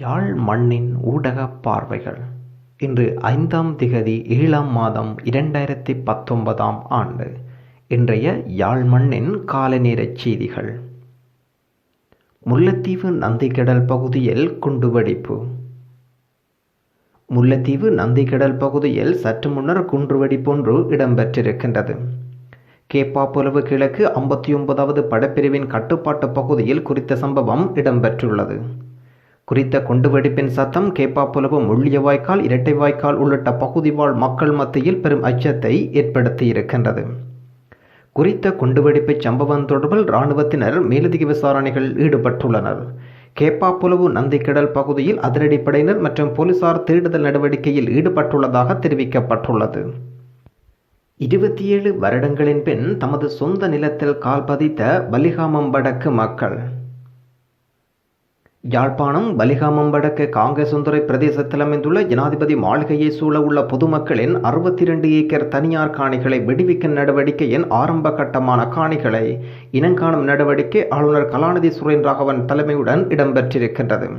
யாழ் மண்ணின் ஊடகப் பார்வைகள். இன்று ஐந்தாம் திகதி ஏழாம் மாதம் இரண்டாயிரத்தி பத்தொன்பதாம் ஆண்டு. இன்றைய யாழ் மண்ணின் காலநேரச் செய்திகள். முல்லைத்தீவு நந்திக்கடல் பகுதியில் குண்டுவெடிப்பு. முல்லைத்தீவு நந்திக்கடல் பகுதியில் சற்று முன்னர் குண்டுவெடிப்பொன்று இடம்பெற்றிருக்கின்றது. கேப்பாப்புலவு கிழக்கு ஐம்பத்தி ஒன்பதாவது படப்பிரிவின் கட்டுப்பாட்டு பகுதியில் குறித்த சம்பவம் இடம்பெற்றுள்ளது. குறித்த குண்டுவெடிப்பின் சத்தம் கேப்பாப்புலவு முள்ளிய வாய்க்கால் இரட்டை வாய்க்கால் உள்ளிட்ட பகுதி வாழ் மக்கள் மத்தியில் பெரும் அச்சத்தை ஏற்படுத்தியிருக்கின்றது. குறித்த குண்டுவெடிப்பு சம்பவம் தொடர்பில் இராணுவத்தினர் மேலதிக விசாரணைகள் ஈடுபட்டுள்ளனர். கேப்பாப்புலவு நந்திக்கடல் பகுதியில் அதிரடிப்படையினர் மற்றும் போலீசார் தேடுதல் நடவடிக்கையில் ஈடுபட்டுள்ளதாக தெரிவிக்கப்பட்டுள்ளது. இருபத்தி ஏழு வருடங்களின் பின் தமது சொந்த நிலத்தில் கால் பதித்த வலிகாமம் வடக்கு மக்கள் யாழ்ப்பாணம் பலிகாமம் வடக்கு காங்கேசுந்துறை பிரதேசத்தில் அமைந்துள்ள ஜனாதிபதி மாளிகையை சூழ உள்ள பொதுமக்களின் அறுபத்தி இரண்டு ஏக்கர் தனியார் காணிகளை விடுவிக்கும் நடவடிக்கையின் ஆரம்ப கட்டமான காணிகளை இனங்காணும் நடவடிக்கை ஆளுநர் கலாநிதி சுரேன் ராகவன் தலைமையுடன் இடம்பெற்றிருக்கின்றது.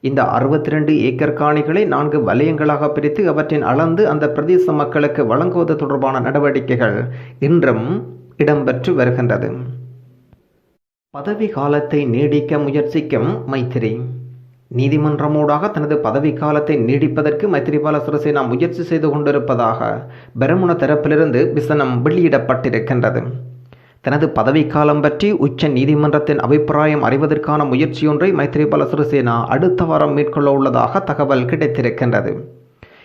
இந்த அறுபத்தி ரெண்டு ஏக்கர் காணிகளை நான்கு வலயங்களாக பிரித்து அவற்றின் அளந்து அந்த பிரதேச மக்களுக்கு வழங்குவது தொடர்பான நடவடிக்கைகள் இன்றும் இடம்பெற்று வருகின்றது. பதவி காலத்தை நீடிக்க முயற்சிக்கும் மைத்திரி. நீதிமன்றமூடாக தனது பதவி காலத்தை நீடிப்பதற்கு மைத்திரிபால சிறிசேனா முயற்சி செய்து கொண்டிருப்பதாக பெருமுன தரப்பிலிருந்து விசனம் வெளியிடப்பட்டிருக்கின்றது. தனது பதவிக்காலம் பற்றி உச்ச நீதிமன்றத்தின் அபிப்பிராயம் அறிவதற்கான முயற்சியொன்றை மைத்திரிபால சிறிசேனா அடுத்த வாரம் மேற்கொள்ள உள்ளதாக தகவல் கிடைத்திருக்கின்றது.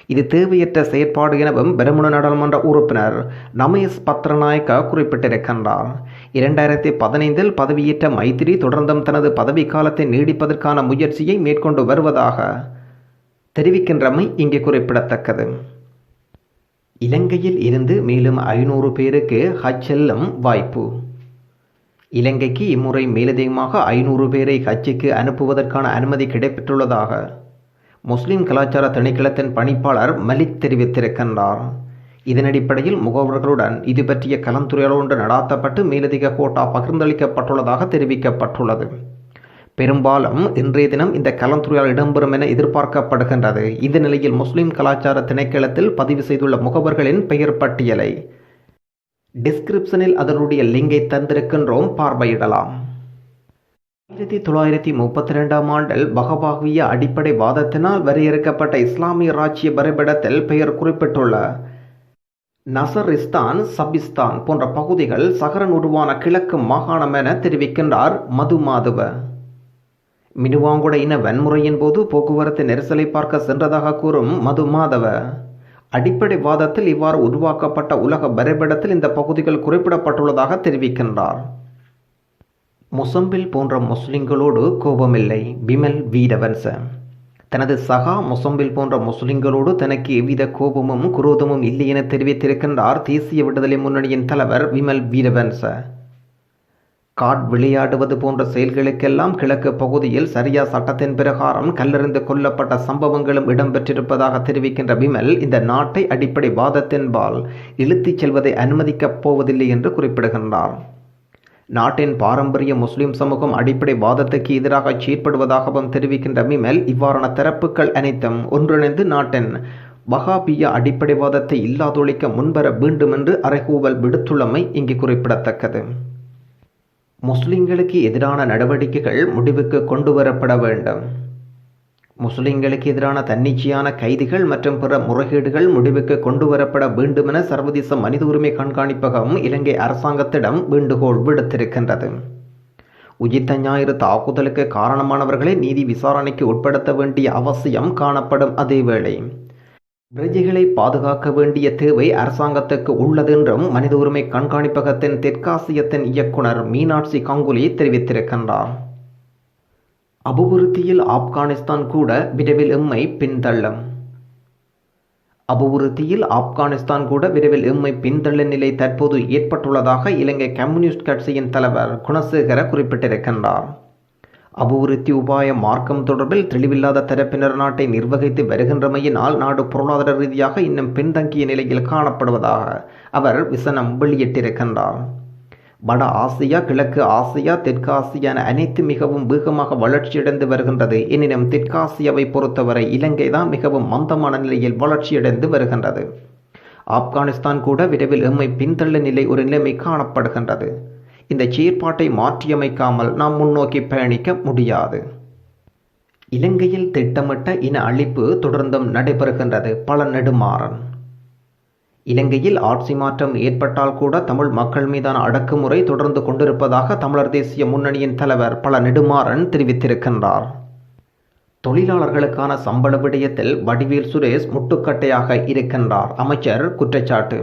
இது தேவையற்ற செயற்பாடு எனவும் பெருமுன நாடாளுமன்ற உறுப்பினர் நமயஸ் பத்ரநாயக்க குறிப்பிட்டிருக்கின்றார். இரண்டாயிரத்தி பதினைந்தில் பதவியேற்ற மைத்திரி தொடர்ந்தும் தனது பதவி காலத்தை நீடிப்பதற்கான முயற்சியை மேற்கொண்டு வருவதாக தெரிவிக்கின்றமை இங்கே குறிப்பிடத்தக்கது. இலங்கையில் இருந்து மேலும் ஐநூறு பேருக்கு ஹஜ் செல்லும் வாய்ப்பு. இலங்கைக்கு இம்முறை மேலதிகமாக ஐநூறு பேரை ஹஜ்ஜுக்கு அனுப்புவதற்கான அனுமதி கிடைப்பெற்றுள்ளதாக முஸ்லிம் கலாச்சார திணைக்களத்தின் பணிப்பாளர் மலிக் தெரிவித்திருக்கின்றார். இதன் அடிப்படையில் முகவர்களுடன் இது பற்றிய கலந்துரையாடல் ஒன்று நடாத்தப்பட்டு மேலதிக கோட்டா பகிர்ந்தளிக்கப்பட்டுள்ளதாக தெரிவிக்கப்பட்டுள்ளது. பெரும்பாலும் இன்றைய தினம் இந்த கலந்துரையாடல் இடம்பெறும் என எதிர்பார்க்கப்படுகின்றது. இந்த நிலையில் முஸ்லிம் கலாச்சார திணைக்களத்தில் பதிவு செய்துள்ள முகவர்களின் பெயர் பட்டியலை டிஸ்கிரிப்ஷனில் அதனுடைய லிங்கை தந்திருக்கின்றோம். பார்வையிடலாம். ஆயிரத்தி தொள்ளாயிரத்தி முப்பத்தி ரெண்டாம் ஆண்டில் பகபாகிய அடிப்படை வாதத்தினால் வரையறுக்கப்பட்ட இஸ்லாமிய ராஜ்ய வரைபடத்தில் பெயர் குறிப்பிட்டுள்ள நசரிஸ்தான் சபிஸ்தான் போன்ற பகுதிகள் சகரன் உருவான கிழக்கு மாகாணம் என தெரிவிக்கின்றார் மது மாதுவ மினுவாங்குட இன வன்முறையின் போது போக்குவரத்து நெரிசலை பார்க்க சென்றதாக கூறும் மது மாதவ அடிப்படை வாதத்தில் இவ்வாறு உருவாக்கப்பட்ட உலக வரைபடத்தில் இந்த பகுதிகள் குறிப்பிடப்பட்டுள்ளதாக தெரிவிக்கின்றார். மொசம்பில் போன்ற முஸ்லிம்களோடு கோபமில்லை. பிமல் வீரவன்ச. தனது சகா மொசம்பில் போன்ற முஸ்லிம்களோடு தனக்கு எவ்வித கோபமும் குரோதமும் இல்லை என தெரிவித்திருக்கின்றார் தேசிய விடுதலை முன்னணியின் தலைவர் விமல் வீரவன்ச. காட் விளையாடுவது போன்ற செயல்களுக்கெல்லாம் கிழக்கு பகுதியில் சரியா சட்டத்தின் பிரகாரம் கல்லறிந்து கொல்லப்பட்ட சம்பவங்களும் இடம்பெற்றிருப்பதாக தெரிவிக்கின்ற விமல் இந்த நாட்டை அடிப்படை வாதத்தின்பால் இழுத்துச் செல்வதை அனுமதிக்கப் போவதில்லை என்று குறிப்பிடுகின்றார். நாட்டின் பாரம்பரிய முஸ்லிம் சமூகம் அடிப்படை வாதத்துக்கு எதிராக செயற்படுவதாகவும் தெரிவிக்கின்ற மிமேல் இவ்வாறான தரப்புகள் அனைத்தும் ஒன்றிணைந்து நாட்டின் வகாபிய அடிப்படைவாதத்தை இல்லாதொழிக்க முன்வர வேண்டும் என்று அறைகூவல் விடுத்துள்ளமை இங்கு குறிப்பிடத்தக்கது. முஸ்லிம்களுக்கு எதிரான நடவடிக்கைகள் முடிவுக்கு கொண்டு வரப்பட வேண்டும். முஸ்லிம்களுக்கு எதிரான தன்னிச்சையான கைதிகள் மற்றும் பிற முறைகேடுகள் முடிவுக்கு கொண்டு வரப்பட வேண்டும் என சர்வதேச மனித உரிமை கண்காணிப்பகம் இலங்கை அரசாங்கத்திடம் வேண்டுகோள் விடுத்திருக்கின்றது. உஜித்த ஞாயிறு தாக்குதலுக்கு காரணமானவர்களை நீதி விசாரணைக்கு உட்படுத்த வேண்டிய அவசியம் காணப்படும் அதேவேளை. பிரஜைகளை பாதுகாக்க வேண்டிய தேவை அரசாங்கத்துக்கு உள்ளதென்றும் மனித உரிமை கண்காணிப்பகத்தின் தெற்காசியத்தின் இயக்குனர் மீனாட்சி கங்குலி தெரிவித்திருக்கின்றார். அபிவிருத்தியில் ஆப்கானிஸ்தான் கூட விரைவில் எம்மை பின்தள்ளும். அபிவிருத்தியில் ஆப்கானிஸ்தான் கூட விரைவில் எம்மை பின்தள்ள நிலை தற்போது ஏற்பட்டுள்ளதாக இலங்கை கம்யூனிஸ்ட் கட்சியின் தலைவர் குணசேகர குறிப்பிட்டிருக்கின்றார். அபிவிருத்தி உபாய மார்க்கம் தொடர்பில் தெளிவில்லாத தரப்பினர் நாட்டை நிர்வகித்து வருகின்றமையினால் நாடு பொருளாதார ரீதியாக இன்னும் பின்தங்கிய நிலையில் காணப்படுவதாக அவர் விசனம் வெளியிட்டிருக்கின்றார். வட ஆசியா கிழக்கு ஆசியா தெற்காசியா என அனைத்து மிகவும் வேகமாக வளர்ச்சியடைந்து வருகின்றது. எனினும் தெற்காசியாவை பொறுத்தவரை இலங்கை தான் மிகவும் மந்தமான நிலையில் வளர்ச்சியடைந்து வருகின்றது. ஆப்கானிஸ்தான் கூட விரைவில் எம்மை பின்தள்ள நிலை ஒரு நிலைமை காணப்படுகின்றது. இந்த செயற்பாட்டை மாற்றியமைக்காமல் நாம் முன்னோக்கி பயணிக்க முடியாது. இலங்கையில் திட்டமிட்ட இன அழிப்பு தொடர்ந்தும் நடைபெறுகின்றது. பல நெடுமாறன். இலங்கையில் ஆட்சி மாற்றம் ஏற்பட்டால் கூட தமிழ் மக்கள் மீதான அடக்குமுறை தொடர்ந்து கொண்டிருப்பதாக தமிழர் தேசிய முன்னணியின் தலைவர் பல நெடுமாறன் தெரிவித்திருக்கின்றார். தொழிலாளர்களுக்கான சம்பள விடயத்தில் வடிவேல் சுரேஷ் முட்டுக்கட்டையாக இருக்கின்றார். அமைச்சர் குற்றச்சாட்டு.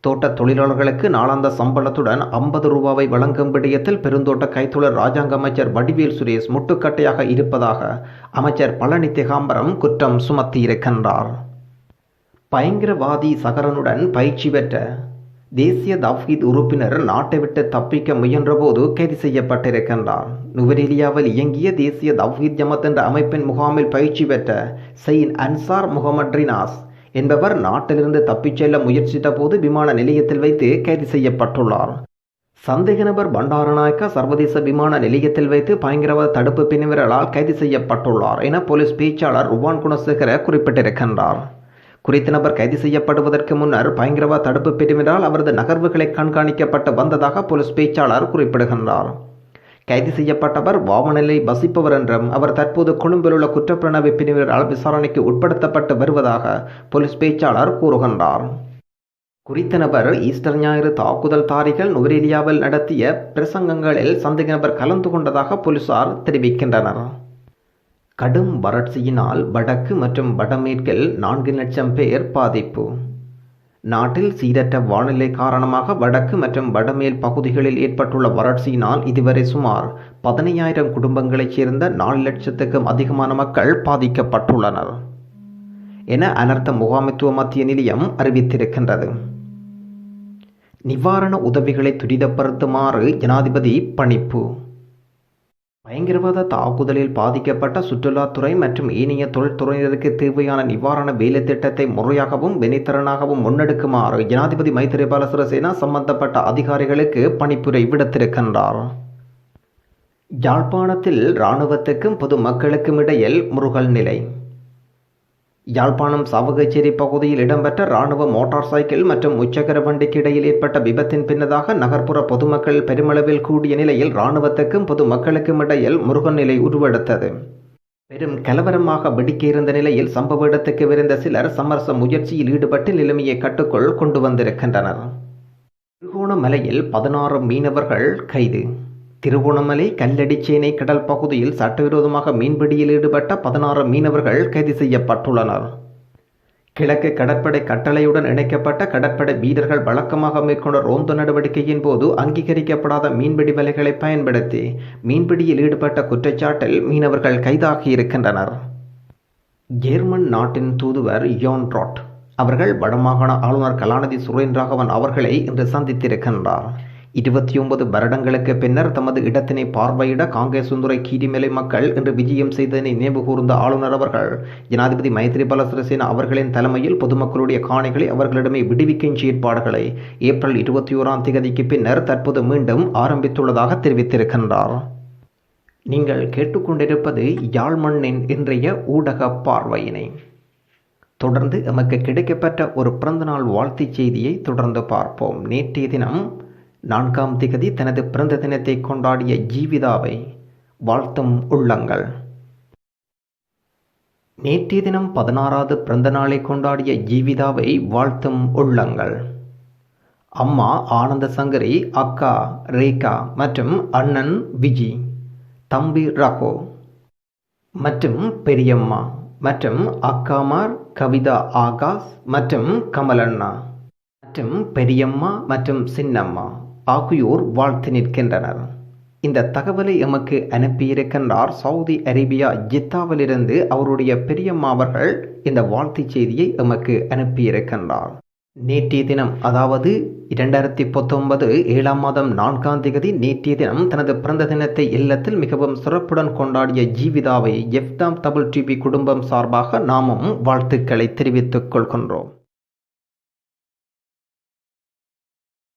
தோட்ட தொழிலாளர்களுக்கு நாளாந்த சம்பளத்துடன் ஐம்பது ரூபாவை வழங்கும் விடயத்தில் பெருந்தோட்ட கைத்தொழில் ராஜாங்க அமைச்சர் வடிவேல் சுரேஷ் முட்டுக்கட்டையாக இருப்பதாக அமைச்சர் பழனி திகாம்பரம் குற்றம் சுமத்தியிருக்கின்றார். பயங்கரவாதி சகரனுடன் பயிற்சி பெற்ற தேசிய தவ்ஹீத் உறுப்பினர் நாட்டை விட்டு தப்பிக்க முயன்றபோது கைது செய்யப்பட்டிருக்கின்றார். நுவரேலியாவில் இயங்கிய தேசிய தவ்ஹீத் ஜமத் என்ற அமைப்பின் முகாமில் பயிற்சி பெற்ற செயின் அன்சார் முகமது ரினாஸ் என்பவர் நாட்டிலிருந்து தப்பிச் செல்ல முயற்சித்த போது விமான நிலையத்தில் வைத்து கைது செய்யப்பட்டுள்ளார். சந்தேக நபர் பண்டாரநாயக்கா சர்வதேச விமான நிலையத்தில் வைத்து பயங்கரவாத தடுப்பு பிரிவினரால் கைது செய்யப்பட்டுள்ளார் என போலீஸ் பேச்சாளர் ருவான் குணசேகர குறிப்பிட்டிருக்கின்றார். குறித்த நபர் கைது செய்யப்படுவதற்கு முன்னர் பயங்கரவாத தடுப்பு பிரிவினால் அவரது நகர்வுகளை கண்காணிக்கப்பட்டு வந்ததாக போலீஸ் பேச்சாளர் குறிப்பிடுகின்றார். கைது செய்யப்பட்டவர் வாமநிலை வசிப்பவர் என்றும் அவர் தற்போது கொழும்பில் உள்ள குற்றப்பிரணவி பிரிவினரால் விசாரணைக்கு உட்படுத்தப்பட்டு வருவதாக போலீஸ் பேச்சாளர் கூறுகின்றார். குறித்த நபர் ஈஸ்டர் ஞாயிறு தாக்குதல் தாரிகள் நுவரேலியாவில் நடத்திய பிரசங்கங்களில் சந்தேக நபர் கலந்து கொண்டதாக போலீசார் தெரிவிக்கின்றனர். கடும் வறட்சியினால் வடக்கு மற்றும் வடமேற்கில் நான்கு லட்சம் பேர் பாதிப்பு. நாட்டில் சீரற்ற வானிலை காரணமாக வடக்கு மற்றும் வடமேல் பகுதிகளில் ஏற்பட்டுள்ள வறட்சியினால் இதுவரை சுமார் பதினையாயிரம் குடும்பங்களைச் சேர்ந்த நாலு லட்சத்துக்கும் அதிகமான மக்கள் பாதிக்கப்பட்டுள்ளனர் என அனர்த்த முகாமைத்துவ மத்திய நிலையம் அறிவித்திருக்கின்றது. நிவாரண உதவிகளை துரிதப்படுத்துமாறு ஜனாதிபதி பணிப்பு. பயங்கரவாத தாக்குதலில் பாதிக்கப்பட்ட சுற்றுலாத்துறை மற்றும் ஏனைய தொழில்துறையினருக்கு தேவையான நிவாரண வேலை திட்டத்தை முறையாகவும் வினைத்திறனாகவும் முன்னெடுக்குமாறு ஜனாதிபதி மைத்திரிபால சிறிசேனா சம்பந்தப்பட்ட அதிகாரிகளுக்கு பணிப்புரை விடுத்திருக்கின்றார். யாழ்ப்பாணத்தில் இராணுவத்துக்கும் பொதுமக்களுக்கும் இடையில் முருகல் நிலை. யாழ்ப்பாணம் சாவகச்சேரி பகுதியில் இடம்பெற்ற ராணுவ மோட்டார் சைக்கிள் மற்றும் உச்சகர வண்டிக்கு இடையில் ஏற்பட்ட விபத்தின் பின்னதாக நகர்ப்புற பொதுமக்கள் பெருமளவில் கூடிய நிலையில் ராணுவத்துக்கும் பொதுமக்களுக்கும் இடையில் முருகன் நிலை உருவெடுத்தது. பெரும் கலவரமாக வெடிக்க இருந்த நிலையில் சம்பவ இடத்துக்கு விரைந்த சிலர் சமரச முயற்சியில் ஈடுபட்டு நிலைமையை கட்டுக்குள் கொண்டு வந்திருக்கின்றனர். திருகோணமலையில் பதினாறு மீனவர்கள் கைது. திருகோணமலை கல்லடிச்சேனை கடல் பகுதியில் சட்டவிரோதமாக மீன்பிடியில் ஈடுபட்ட பதினாறு மீனவர்கள் கைது செய்யப்பட்டுள்ளனர். கிழக்கு கடற்படை கட்டளையுடன் இணைக்கப்பட்ட கடற்படை வீரர்கள் வழக்கமாக மேற்கொண்ட ரோந்து நடவடிக்கையின் போது அங்கீகரிக்கப்படாத மீன்பிடி வலைகளை பயன்படுத்தி மீன்பிடியில் ஈடுபட்ட குற்றச்சாட்டில் மீனவர்கள் கைதாகியிருக்கின்றனர். ஜெர்மன் நாட்டின் தூதுவர் யோன் ராட் அவர்கள் வடமாகாண ஆளுநர் கலாநிதி சுரேந்திராகவன் அவர்களை இன்று சந்தித்திருக்கின்றார். இருபத்தி ஒன்பது வருடங்களுக்கு பின்னர் தமது இடத்தினை பார்வையிட காங்கிரஸ் சுந்துரை கீரிமலை மக்கள் இன்று விஜயம் செய்ததனை நினைவு கூர்ந்த ஆளுநர் அவர்கள் ஜனாதிபதி மைத்ரிபால சிறிசேனா அவர்களின் தலைமையில் பொதுமக்களுடைய காணிகளை அவர்களிடமே விடுவிக்கும் செயற்பாடுகளை ஏப்ரல் இருபத்தி ஓராம் தேதிக்கு பின்னர் தற்போது மீண்டும் ஆரம்பித்துள்ளதாக தெரிவித்திருக்கின்றார். நீங்கள் கேட்டுக்கொண்டிருப்பது யாழ்மண்ணின் இன்றைய ஊடக பார்வையினை. தொடர்ந்து எமக்கு கிடைக்கப்பட்ட ஒரு பிறந்தநாள் வாழ்த்துச் செய்தியை தொடர்ந்து பார்ப்போம். நேற்றைய தினம் நான்காம் திகதி தனது பிறந்த தினத்தை கொண்டாடிய ஜீவிதாவை வாழ்த்தும் உள்ளங்கள். நேற்றைய தினம் பதினாறாவது பிறந்த நாளை கொண்டாடிய ஜீவிதாவை வாழ்த்தும் உள்ளங்கள். அம்மா ஆனந்த சங்கரி அக்கா ரேகா மற்றும் அண்ணன் விஜி தம்பி ரகோ மற்றும் பெரியம்மா மற்றும் அக்காமார் கவிதா ஆகாஷ் மற்றும் கமலண்ணா மற்றும் பெரியம்மா மற்றும் சின்னம்மா. ஆகியோர் வாழ்த்து நிற்கின்றனர். இந்த தகவலை எமக்கு அனுப்பியிருக்கின்றார் சவுதி அரேபியா ஜித்தாவிலிருந்து அவருடைய பெரியம்மா அவர்கள் இந்த வாழ்த்துச் செய்தியை எமக்கு அனுப்பியிருக்கின்றார். நேற்றைய தினம் அதாவது இரண்டாயிரத்தி பத்தொன்பது ஏழாம் மாதம் நான்காம் தேதி நேற்றைய தினம் தனது பிறந்த தினத்தை இல்லத்தில் மிகவும் சிறப்புடன் கொண்டாடிய ஜீவிதாவை எஃப்தாம் தபுள் டிவி குடும்பம் சார்பாக நாமும் வாழ்த்துக்களை தெரிவித்துக் கொள்கின்றோம்.